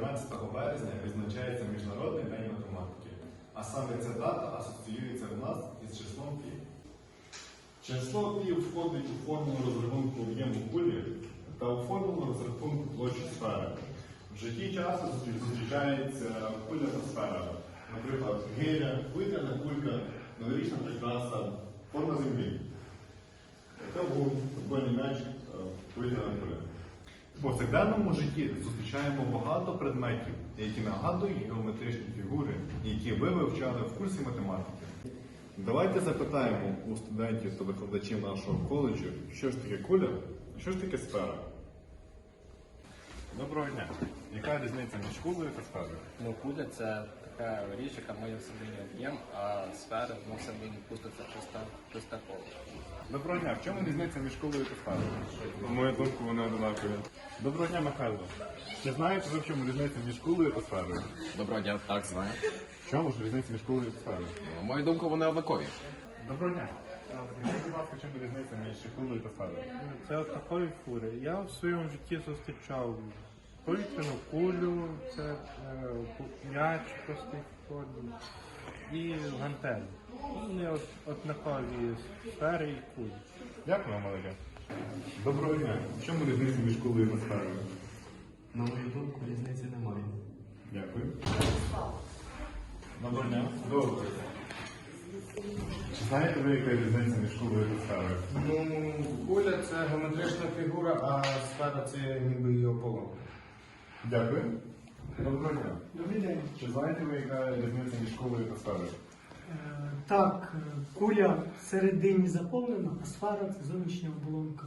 14 березня відзначається Міжнародний день математики. А саме ця дата асоціюється в нас із числом пі. Число пі входить у формулу розрахунку об'єму кулі та у формулу розрахунку площі сфери. В житті часто зустрічається куля та сфера. Наприклад, гиря, повітряна кулька, новорічна прикраса, форма землі. Кавун, футбольний м'яч, е, повітряна куля. В повсякденному житті зустрічаємо багато предметів, які нагадують геометричні фігури, які ви вивчали в курсі математики. Давайте запитаємо у студентів та викладачів нашого коледжу, що ж таке куля, що ж таке сфера. Доброго дня. Яка різниця між кулею та сферою? Ну, куля це така річ, яка має всередині об'єм, а сфера ну, всередині пуститься чисто, чисте коло. Доброго дня. В чому різниця між кулею та сферою? На мою думку, вони однакові. Доброго дня, Михайло. Чи знаєте ви, в чому різниця між кулею та сферою? Доброго дня, так знаю. В чому ж різниця між кулею та сферою? На мою думку, вони однакові. Доброго дня. Скажіть, будь ласка, в чому різниця між кулею та сферою? Це от такої фури. Я в своєму житті зустрічав повітряну кулю, це е, м'яч простий формі і гантелі. Вони от, однакові сфери і кулі. Дякую, Малика. Доброго дня. В чому різниця між кулею та сферою? На мою думку, різниці немає. Дякую. Доброго дня. Добре. Чи знаєте ви, яка різниця між кулею та сферою? Ну, куля це геометрична фігура, а сфера це ніби її ополонка. Дякую. Доброго дня. Добрий день. Чи знаєте ви, яка різниця між кулею та сферою? Е, Так, куля всередині заповнена, а сфера це зовнішня оболонка.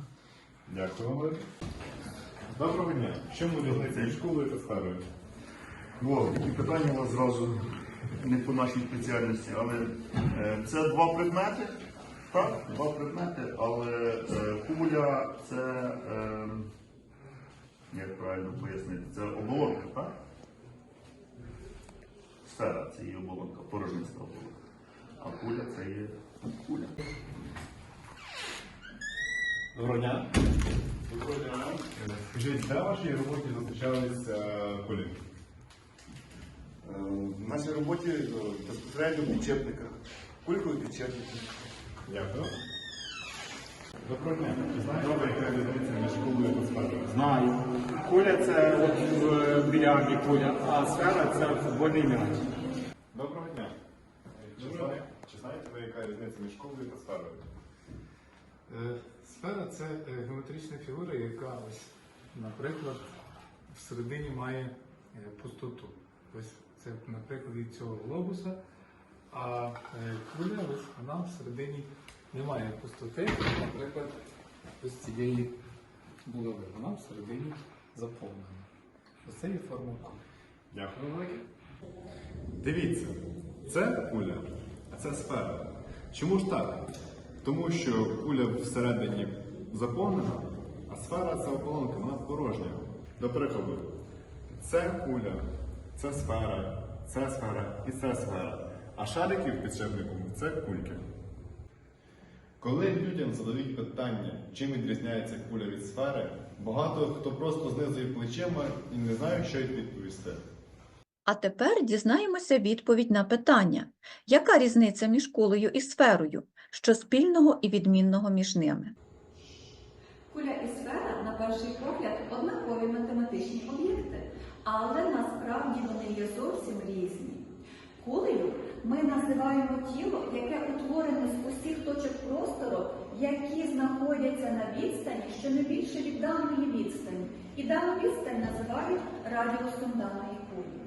Дякую, Малик. Доброго дня. В чому різниця між кулею та сферою? О, і питання у вас зразу не по нашій спеціальності, але е, це два предмети. Так, два предмети, але е, куля це, е, як правильно пояснити, це оболонка, так? Сфера це є оболонка, порожниста оболонка. А куля це є куля. Доброго дня. Доброго дня. Скажіть, де в вашій роботі зустрічалися е, кулі? Е, В нашій роботі е, безпосередньо в підчепниках. Кулькою підчепники. Дякую. Доброго дня. Чи знаєте ви, яка різниця між кулею та сферою? Знаю. Куля це от в більярді куля, а сфера це футбольний м'яч. Доброго дня. Чи знаєте, чи знаєте ви, яка різниця між кулею та сферою? Е, Сфера це е, геометрична фігура, яка ось, наприклад, всередині має е, пустоту. Ось це на прикладі цього глобуса, а е, куля ось вона всередині не має пустоти, наприклад, ось цієї булави. Вона всередині заповнена. Ось це є форма кулі. Дякую велике. Дивіться, це куля, а це сфера. Чому ж так? Тому що куля всередині заповнена, а сфера це оболонка, вона порожня. До прикладу, це куля, це сфера, це сфера і це сфера. А шарики в підшипнику це кульки. Коли людям задають питання, чим відрізняється куля від сфери, багато хто просто знизує плечима і не знає, що й відповісти. А тепер дізнаємося відповідь на питання, яка різниця між кулею і сферою, що спільного і відмінного між ними. Куля і сфера, на перший погляд, однакові математичні об'єкти, але насправді вони є зовсім різні. Кулею ми називаємо тіло, яке утворене з усіх точок простору, які знаходяться на відстані, що не більше від даної відстані. І дану відстань називають радіусом даної кулі.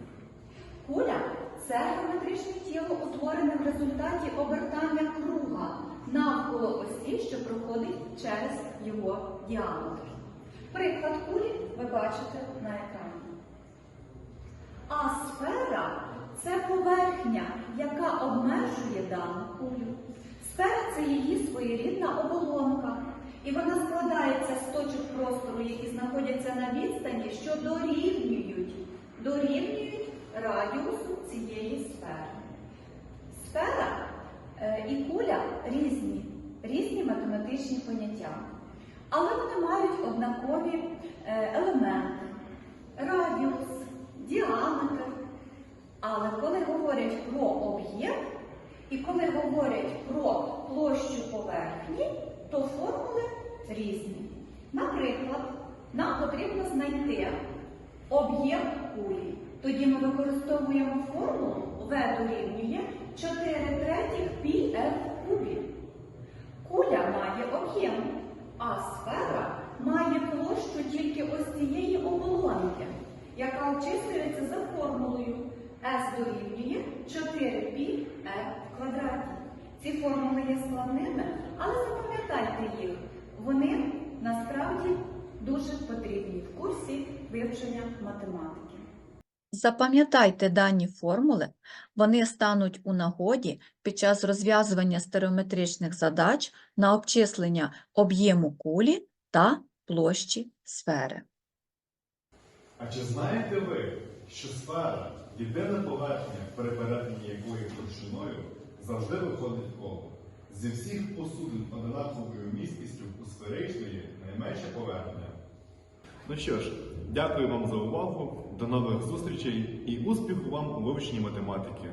Куля це геометричне тіло, утворене в результаті обертання круга навколо осі, що проходить через його діаметр. Приклад кулі ви бачите на екрані. А сфера це поверхня, яка обмежує дану кулю. Сфера це її своєрідна оболонка. І вона складається з точок простору, які знаходяться на відстані, що дорівнюють, дорівнюють радіусу цієї сфери. Сфера е, і куля різні, різні математичні поняття. Але вони мають однакові е, елементи. Радіус діаметр. Але коли говорять про об'єм і коли говорять про площу поверхні, то формули різні. Наприклад, нам потрібно знайти об'єм кулі. Тоді ми використовуємо формулу V дорівнює 4 третіх πf в кубі. Куля має об'єм, а сфера має площу тільки ось цієї оболонки, яка обчислюється за формулою S дорівнює 4πr в квадраті. Ці формули є складними, але запам'ятайте їх. Вони насправді дуже потрібні в курсі вивчення математики. Запам'ятайте дані формули, вони стануть у нагоді під час розв'язування стереометричних задач на обчислення об'єму кулі та площі сфери. А чи знаєте ви, що сфера, єдина поверхня, при перетині якої товщиною завжди виходить коло? Зі всіх посудин одинаковою місткістю у сферичної найменша поверхня. Ну що ж, дякую вам за увагу, до нових зустрічей і успіху вам у вивченні математики.